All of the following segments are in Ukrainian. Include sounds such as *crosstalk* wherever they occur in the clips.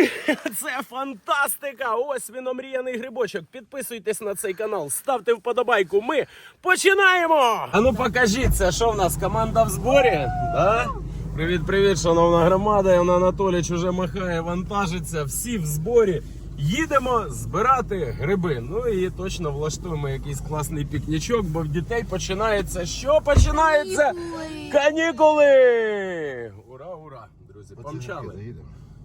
*laughs* Це фантастика! Ось він омріяний грибочок. Підписуйтесь на цей канал, ставте вподобайку. Ми починаємо! А ну покажіться, що в нас команда в зборі? Да? Привіт, привіт, шановна громада. Яна Анатолійович уже махає, вантажиться. Всі в зборі. Їдемо збирати гриби. Ну і точно влаштуємо якийсь класний пікнічок, бо в дітей починається. Що починається? Канікули! Ура, ура! Друзі, помчали.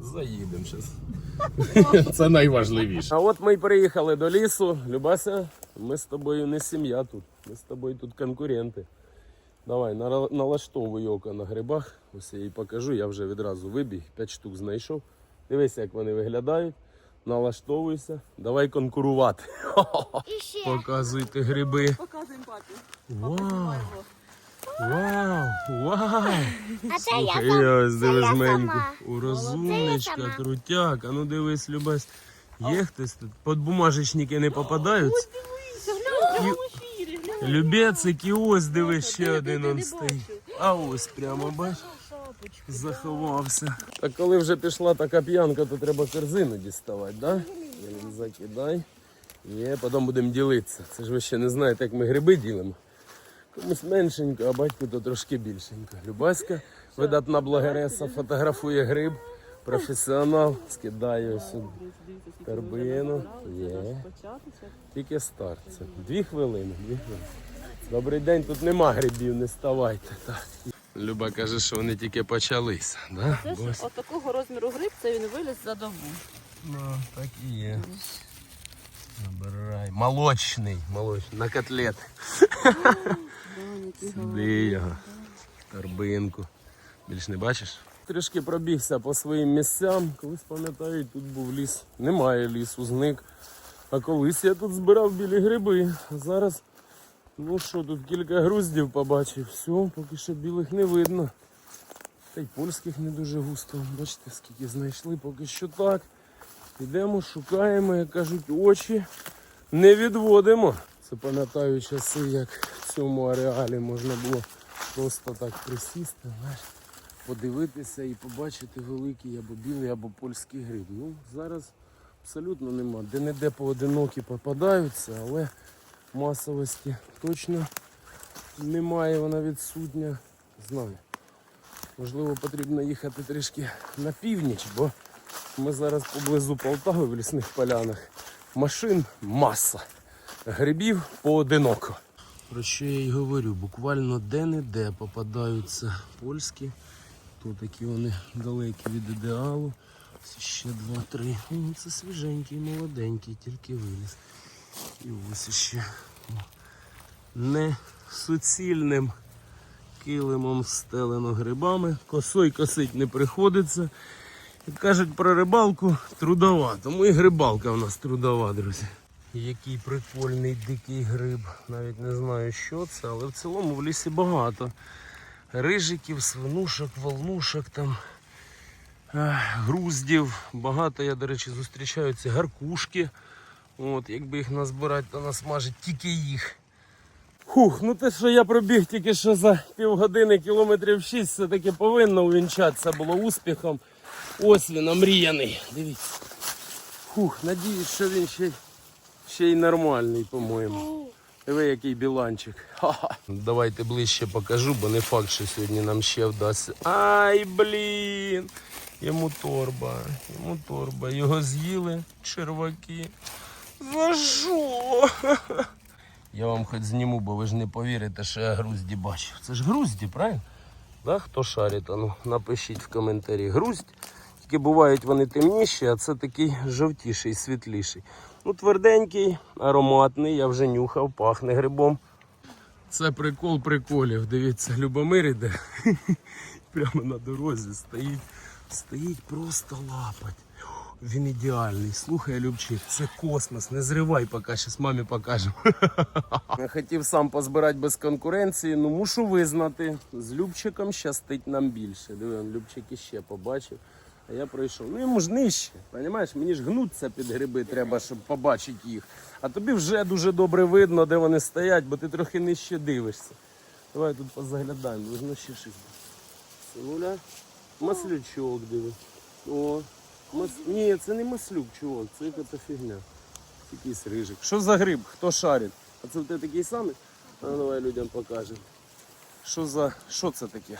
Заїдемо зараз. *laughs* Це найважливіше. А от ми й приїхали до лісу. Любася, ми з тобою не сім'я тут. Ми з тобою тут конкуренти. Давай, налаштовуй око на грибах. Ось я їй покажу, я вже відразу вибіг, 5 штук знайшов. Дивись, як вони виглядають. Налаштовуйся. Давай конкурувати. *laughs* Показуйте гриби. Показуємо папі. Вау! Вау! Вау! А це я Слухай, сам. я ось це дивись я меньку. сама. У розумничка, сама. крутяк. А ну дивись, Любась. Є хтось тут? Под бумажечники не попадаються. Любецик і ось дивись, ще один он стоїть. А ось прямо бач, заховався. А коли вже пішла така п'янка, то треба корзину діставати, да? Закидай. Є, потім будемо ділитися. Це ж ви ще не знаєте, як ми гриби ділимо. Комусь меншенько, а батьку то трошки більшенько. Любаська, видатна блогереса, фотографує гриб, професіонал, скидає сюди. Торбину. Є. Тільки старт. Це дві хвилини, дві хвилини. Добрий день, тут нема грибів, не ставайте. Так. Люба каже, що вони тільки почалися. Да? Це ж Ось. от такого розміру гриб, це він виліз за добу. Ну, так і є. Набирай. Молочний, молочний, на котлети. Сюди його. Торбинку. Більш не бачиш? Трішки пробігся по своїм місцям. Колись пам'ятаю, тут був ліс. Немає лісу, зник. А колись я тут збирав білі гриби. Зараз, ну що, тут кілька груздів побачив. Все, поки що білих не видно. Та й польських не дуже густо. Бачите, скільки знайшли, поки що так. Йдемо, шукаємо, як кажуть, очі не відводимо. Це пам'ятаю часи, як в цьому ареалі можна було просто так присісти, знаєш, подивитися і побачити великий або білий, або польський гриб. Ну, зараз абсолютно нема. Де-не-де поодинокі попадаються, але масовості точно немає, вона відсутня. Знаю. Можливо, потрібно їхати трішки на північ, бо ми зараз поблизу Полтави в лісних полянах. Машин маса. Грибів поодиноко. Про що я й говорю, буквально де-не-де попадаються польські. То такі вони далекі від ідеалу. Ось ще два-три. Ну, Це свіженький, молоденький, тільки виліз. І ось ще не суцільним килимом стелено грибами. Косой косить не приходиться. Як кажуть про рибалку, трудова. Тому і грибалка в нас трудова, друзі. Який прикольний дикий гриб. Навіть не знаю, що це, але в цілому в лісі багато. Рижиків, свинушок, волнушок там. Груздів, багато я, до речі, зустрічаю ці гаркушки. От, якби їх назбирати, то насмажить тільки їх. Хух, ну те, що я пробіг тільки що за півгодини кілометрів 6, все-таки повинно увінчатися було успіхом. Ось він омріяний. Дивіться. Хух, надіюсь, що він ще, ще й нормальний, по-моєму. Диви, який біланчик. Давайте ближче покажу, бо не факт, що сьогодні нам ще вдасться. Ай, блін! Йому торба, йому торба. Його з'їли черваки. За що? Я вам хоч зніму, бо ви ж не повірите, що я грузді бачив. Це ж грузді, правильно? Да? Хто шарить, а ну, напишіть в коментарі. Груздь. Тільки бувають вони темніші, а це такий жовтіший, світліший. Ну, тверденький, ароматний, я вже нюхав, пахне грибом. Це прикол приколів. Дивіться, Любомир іде. *laughs* Прямо на дорозі стоїть. Стоїть просто лапать. Він ідеальний. Слухай, Любчик, це космос. Не зривай, поки зараз мамі покажемо. *laughs* Я хотів сам позбирати без конкуренції, ну мушу визнати. З Любчиком щастить нам більше. Диви, Любчик іще побачив. А я пройшов. Ну йому ж нижче. Понімаєш, мені ж гнуться під гриби треба, щоб побачити їх. А тобі вже дуже добре видно, де вони стоять, бо ти трохи нижче дивишся. Давай тут позаглядаємо, должно ще щось. Синуля, маслючок диви. О, Мас... Ні, це не маслюк, чувак, це яка-то фігня. Якийсь рижик. Що за гриб? Хто шарить? А це в тебе такий самий? А ну, давай людям покажемо. Що за. Що це таке?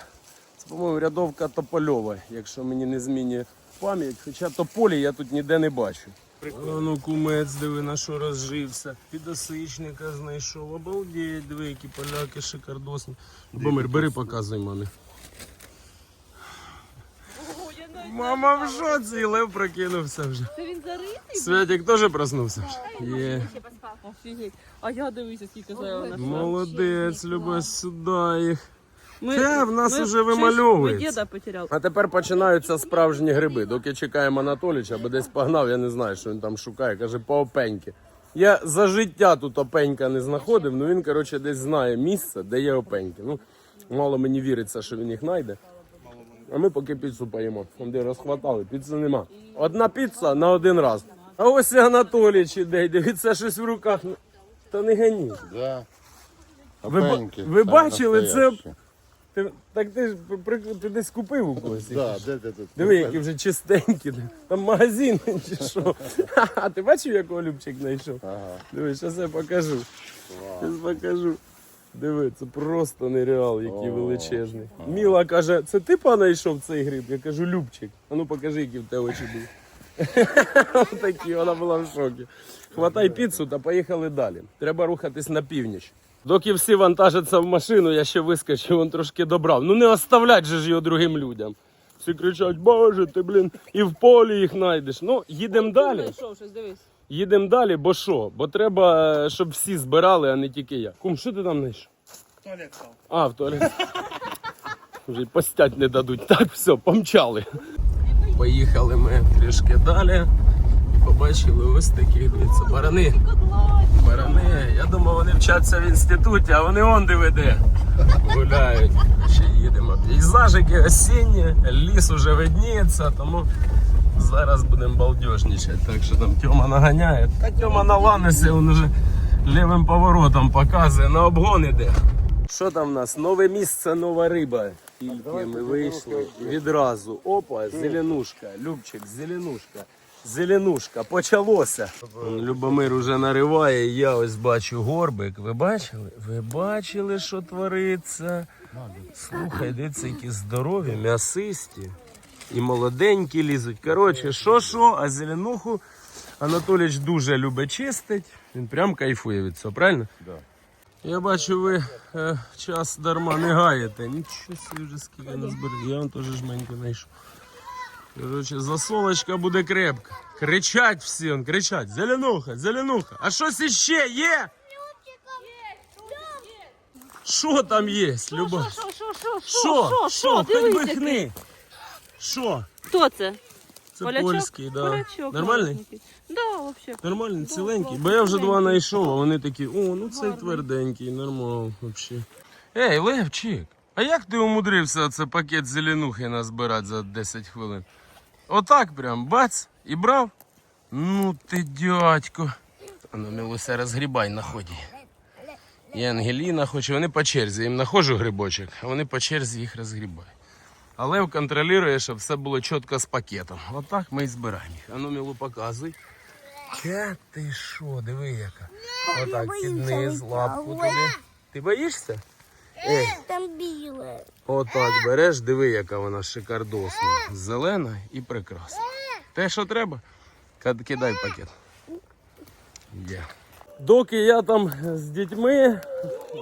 Це, по-моєму, рядовка Топольова, якщо мені не змінює пам'ять. Хоча тополі я тут ніде не бачу. А ну кумець, диви на що розжився. Підосичника знайшов. Обалдеть, диви, які поляки шикардосні. Бомир, бери, показуй мамі. Мама в шоці, і лев прокинувся вже. Це він заритий? Святик теж проснувся. Є. Офігеть. А я дивися, скільки зайва нашла. Молодець, Люба, сюди їх. Ми, Це в нас ми уже щось вимальовується. ми діда потеряв. А тепер починаються справжні гриби. Доки чекаємо Анатоліча, бо десь погнав, я не знаю, що він там шукає. Каже, по опеньки. Я за життя тут опенька не знаходив, ну він, коротше, десь знає місце, де є опеньки. Ну, мало мені віриться, що він їх знайде. А ми поки піцу поїмо. Там де розхватали, піци нема. Одна піца на один раз. А ось і Анатоліч іде, дивіться щось в руках. Та не ганіть. Да. Ви, ба- Опеньки, ви так, бачили це? настоящі. Ти, так ти ж при- ти десь купив у когось. їх? Да, де, де, де. Диви, які вже чистенькі. Там магазин *laughs* чи що. А ти бачив, якого Любчик знайшов? Ага. Диви, зараз я покажу. Зараз покажу. Диви, це просто нереал, який О. величезний. Міла каже, це ти знайшов цей гриб? Я кажу, Любчик. А ну покажи, які в тебе очі були. *laughs* Такі, вона була в шокі. Хватай піцу та поїхали далі. Треба рухатись на північ. Доки всі вантажаться в машину, я ще вискочив, він трошки добрав. Ну не оставлять же ж його другим людям. Всі кричать, боже, ти, блін, і в полі їх знайдеш. Ну, їдемо далі. Щось, дивись. Їдемо далі, бо що? Бо треба, щоб всі збирали, а не тільки я. Кум, що ти там знайшов? Туалет став. А, в туалет. Вже й постять не дадуть. Так, все, помчали. Поїхали ми трішки далі побачили ось такі, дивіться, барани. Барани. Я думав, вони вчаться в інституті, а вони он де гуляють. Ще їдемо. Пейзажики осінні, ліс уже видніється, тому зараз будемо балдежничати. Так що там Тьома наганяє. Та Тьома на ланесі, він уже лівим поворотом показує, на обгон іде. Що там в нас? Нове місце, нова риба. Тільки ми вийшли відразу. Опа, зеленушка, Любчик, зеленушка. Зеленушка, почалося. Любомир уже нариває, я ось бачу горбик. Ви бачили? Ви бачили, що твориться? Слухай, дивіться, які здорові, м'ясисті і молоденькі лізуть. Коротше, що що, а зеленуху Анатоліч дуже любить чистить. Він прям кайфує від цього, правильно? Да. Я бачу, ви е, час дарма не гаєте. Нічого собі вже скільки назберете. Я вам теж жменьку знайшов. Коротше, засолочка буде крепка. Кричать всі, он, кричать. Зеленуха, зеленуха. А щось іще є? Що там є, Люба? Що, що, що, Що? Хто це? Це Полячок? польський, да. Полячок Нормальний? Да, вообще. Нормальний, Да, ціленький. Бо я вже два знайшов, а вони такі, о, ну цей тверденький, нормал взагалі. Ей, Левчик, а як ти умудрився оце пакет зеленухи назбирати за 10 хвилин? Отак прям, бац, і брав? Ну ти дядько. А ну, Мілуся, розгрібай на ході. І Ангеліна хоче, вони по черзі, їм находжу грибочок, а вони по черзі їх розгрібають. А Лев контролює, щоб все було чітко з пакетом. Отак ми і збираємо їх. А ну, Мілу, показуй. Та ти що, диви яка. Отак під низ, лапку туди. Ти боїшся? Ей, Там біле. отак береш, диви, яка вона шикардосна. Зелена і прекрасна. Те, що треба, кидай в пакет. Є. Доки я там з дітьми,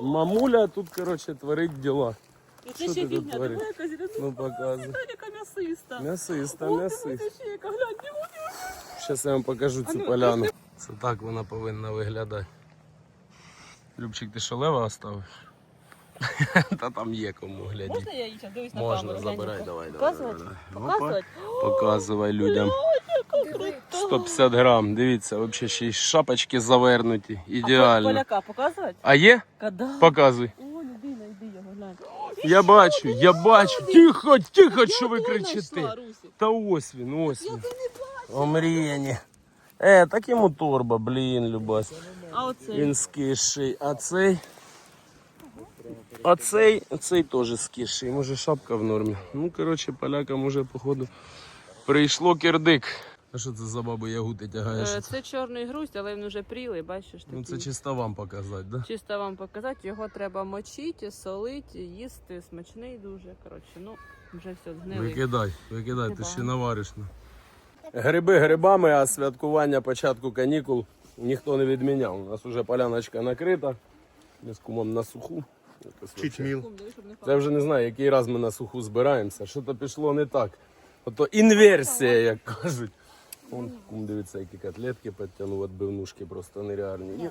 мамуля тут, коротше, творить діла. І це ще фігня, твориш? диви, яка. Ну, показуй. Яка м'ясиста. М'ясиста, м'ясиста. Зараз я вам покажу цю ну, поляну. Це так вона повинна виглядати. Любчик, ти що лева оставив? Та там є кому глядіти. Можна я її? Дивись на Можна, камеру, забирай, давай, давай. Показувати? давай, давай. Показувати? Опа, Показувай людям. Яка крута. 150 грам, дивіться, взагалі ще й шапочки завернуті. А Ідеально. Поляка показувати? А є? Когда? Показуй. О, іди, найди його, глянь. Я бачу, я бачу. Тихо, тихо, що ви кричите. Та ось він, ось він. Омріяні. Е, так йому торба, блін, Любась. А оце? Він скисший. А цей. А цей, цей теж скисший. Може шапка в нормі. Ну, коротше, полякам уже, походу, Прийшло кирдик. А що це за баби ягути тягаєш? Е, Це чорний грусть, але він вже прілий, бачиш. Ну це чисто вам показати, да? Чисто вам показати, його треба мочити, солити, їсти, смачний дуже. Коротше, ну, вже все згнилий. Викидай, викидай, ти ще навариш. ну. Гриби грибами, а святкування початку канікул ніхто не відміняв. У нас вже поляночка накрита. Ми з кумом на суху. Не Це вже не знаю, який раз ми на суху збираємося. Що то пішло не так. Ото інверсія, як кажуть. Вон, кум дивиться, які котлетки підтягнув, відбивнушки просто нереальні. І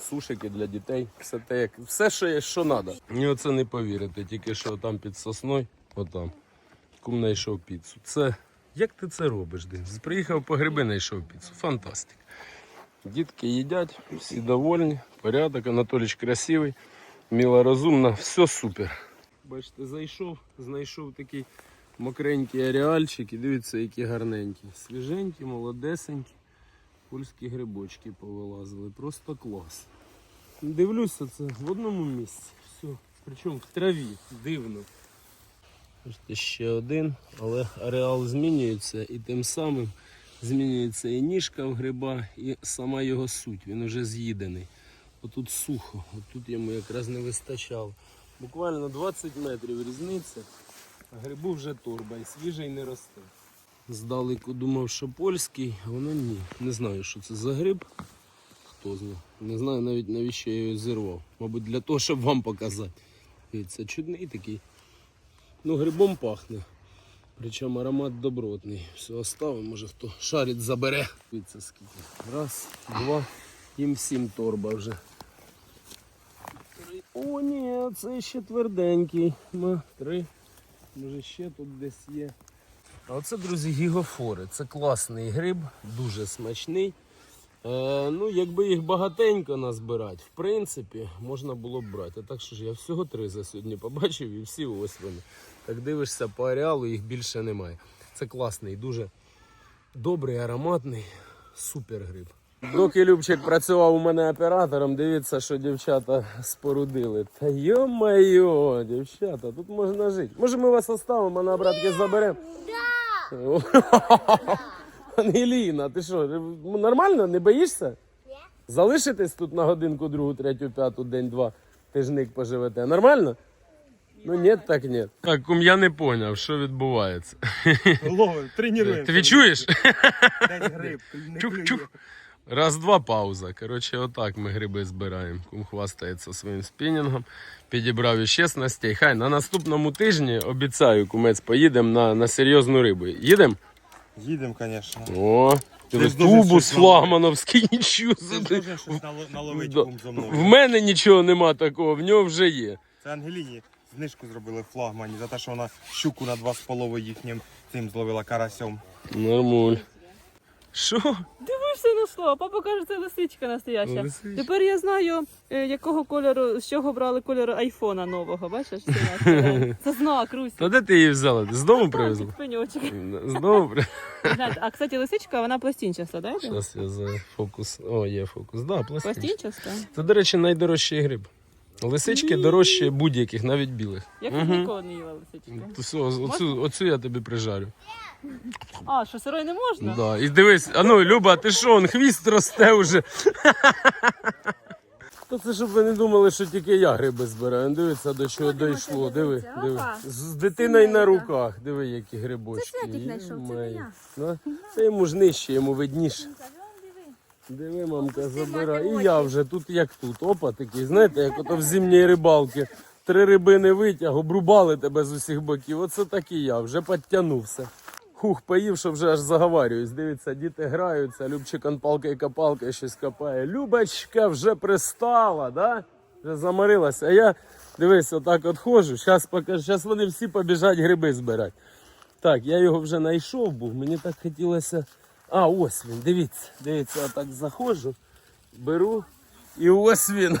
сушики для дітей. Все те, як все, що є, що треба. І оце не повірите, тільки що там під сосною, отам. Кум знайшов піцу. Це як ти це робиш? Денис? Приїхав по гриби, знайшов піцу. Фантастика. Дітки їдять, всі довольні, порядок, Анатоліч красивий, міла розумна, все супер. Бачите, зайшов, знайшов такий мокренький ареальчик і дивіться, які гарненькі. Свіженькі, молодесенькі, польські грибочки повилазили. Просто клас. Дивлюся це в одному місці. Все. Причому в траві. Дивно. Ще один, але ареал змінюється і тим самим змінюється і ніжка в гриба, і сама його суть. Він вже з'їдений. Отут сухо, отут йому якраз не вистачало. Буквально 20 метрів різниця, а грибу вже торба і свіжий не росте. Здалеку думав, що польський, а воно ні. Не знаю, що це за гриб. Хто знає. Не знаю навіть навіщо я його зірвав. Мабуть, для того, щоб вам показати. Дивіться, чудний такий. Ну, грибом пахне. Причому аромат добротний. Все оставимо, може хто шарить забере. Дивіться скільки. Раз, два, їм всім торба вже. О, ні, це ще тверденький. На, три. Може ще тут десь є. А оце, друзі, гігофори. Це класний гриб, дуже смачний. Е, ну, якби їх багатенько назбирати, в принципі, можна було б брати. А так що ж я всього три за сьогодні побачив і всі ось вони. Так дивишся по ареалу, їх більше немає. Це класний, дуже добрий, ароматний, супер гриб. Доки Любчик працював у мене оператором, дивіться, що дівчата спорудили. Та йо-майо, дівчата, тут можна жити. Може ми вас оставимо, а на обратки заберемо? Ангеліна, *laughs* ти що, нормально? Не боїшся? Ні. Залишитись тут на годинку, другу, третю, п'яту, день-два, тижник поживете. Нормально? Ну ні, так ні. Так, кум, я не зрозумів, що відбувається. Ловим, тренуємо. Ти відчуєш? Десь гриб, не Чух, клює. чух. Раз-два пауза. Коротше, отак ми гриби збираємо. Кум хвастається своїм спінінгом. Підібрав іще снастей. Хай на наступному тижні обіцяю, кумець, поїдемо на, на серйозну рибу. Їдемо? Їдемо, звісно. О, Ти ти тубус флагмановський, нічого Ти дуже щось нало- наловить Да. кум зо В мене нічого нема такого, в нього вже є. Це Ангеліні знижку зробили в флагмані за те, що вона щуку на два з половою їхнім цим зловила карасьом. Нормуль. Що? Дивишся на слово. Папа каже, це лисичка настояща. Лисичка. Тепер я знаю, е, якого кольору, з чого брали кольору айфона нового. Бачиш? Це, наш, це *laughs* знак, Русь. Де ти її взяла? Ти з дому привезла? Пеньочок. З дому привезла? А кстати, лисичка, вона пластинчаста, да? Зараз я за фокус. О, є фокус. Да, пластин. Пластинчаста? Це, до речі, найдорожчий гриб. Лисички дорожчі будь-яких, навіть білих. Я Мгм. тут ніколи не їла лисички. Оцю, оцю я тобі прижарю. А, що сирой не можна? Да. І дивись, а ну, Люба, ти що, он хвіст росте вже. То це щоб ви не думали, що тільки я гриби збираю. Ну, Дивіться, до чого дійшло. Диви, диви. З дитиною на руках. Диви, які грибочки. Це Святик знайшов, це не я. Да? Це йому ж нижче, йому видніше. Диви, мамка, забирай. І я вже тут як тут. Опа, такий, знаєте, як ото в зимній рибалці. Три рибини витяг, обрубали тебе з усіх боків. Оце так і я, вже підтягнувся. Хух, поїв, що вже аж заговарююсь. Дивіться, діти граються, Любчик он палкою копалкою щось копає. Любочка вже пристала, да? Вже заморилася. А я, дивись, отак от ходжу. Зараз покажу. Зараз вони всі побіжать гриби збирати. Так, я його вже знайшов був, мені так хотілося. А, ось він, дивіться, дивіться, отак заходжу, беру. І ось він.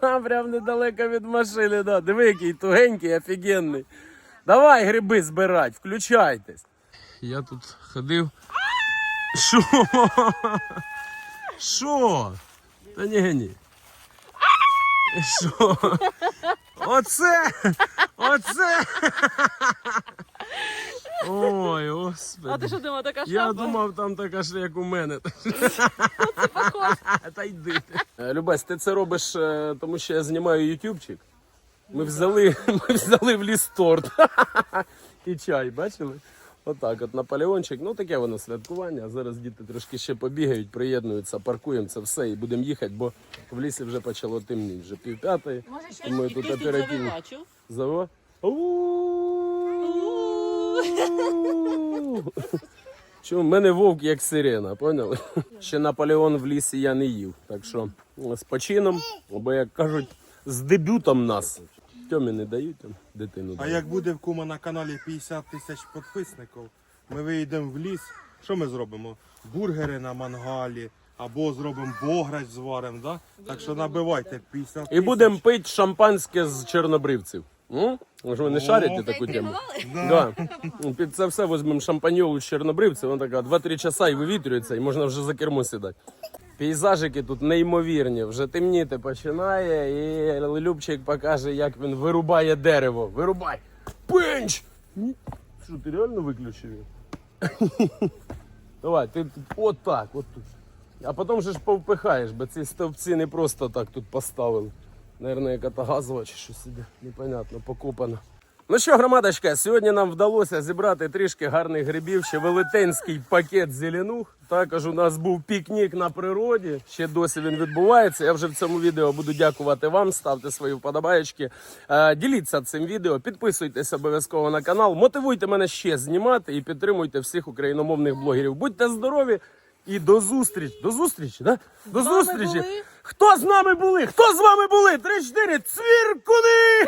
*laughs* Прям недалеко від машини. Да. Диви, який тугенький, офігенний. Давай гриби збирать, включайтесь. Я тут ходив. Що? Що? Та ні, ні. Що? Оце! Оце! Ой, господи. А ти що думав, така шапа? Я думав, там така ж, як у мене. Та йди. Е, Любась, ти це робиш, е, тому що я знімаю ютубчик. Ми взяли, *laughs* ми взяли в ліс торт. І чай, бачили? Отак, от Наполеончик. Ну таке воно святкування. Зараз діти трошки ще побігають, приєднуються, паркуємо це все і будемо їхати, бо в лісі вже почало темніти, вже пів п'ятої. Може, ще тут оперативно. Заво. Чому в мене вовк як сирена, поняли? Ще Наполеон в лісі я не їв. Так що з почином, або як кажуть, з дебютом нас. Тьомі не дають там дитину. А дають. як буде в кума на каналі 50 тисяч підписників, ми вийдемо в ліс. Що ми зробимо? Бургери на мангалі або зробимо бограч зваримо, да? Так що набивайте 50 тисяч. І будемо пити шампанське з чорнобривців. М? Ви ж ви не шарите таку тему? Да. Під це все візьмемо шампаньолу з чорнобривців, вона така 2-3 часа і вивітрюється, і можна вже за кермо сідати. Пейзажики тут неймовірні, вже темніти починає, і Любчик покаже, як він вирубає дерево. Вирубай! Пенч! Що, ти реально виключив? *laughs* Давай, ти тут отак, от тут. А потім же ж повпихаєш, бо ці стовпці не просто так тут поставили. Наверное, газова чи щось іде, непонятно, покопано. Ну що, громадочка, сьогодні нам вдалося зібрати трішки гарних грибів, ще велетенський пакет зеленух. Також у нас був пікнік на природі. Ще досі він відбувається. Я вже в цьому відео буду дякувати вам. Ставте свої вподобаєчки. Е, Діліться цим відео, підписуйтесь обов'язково на канал, мотивуйте мене ще знімати і підтримуйте всіх україномовних блогерів. Будьте здорові і до зустрічі. До зустрічі, да? До З зустрічі. Хто з нами були? Хто з вами були? Три-чотири цвіркуни!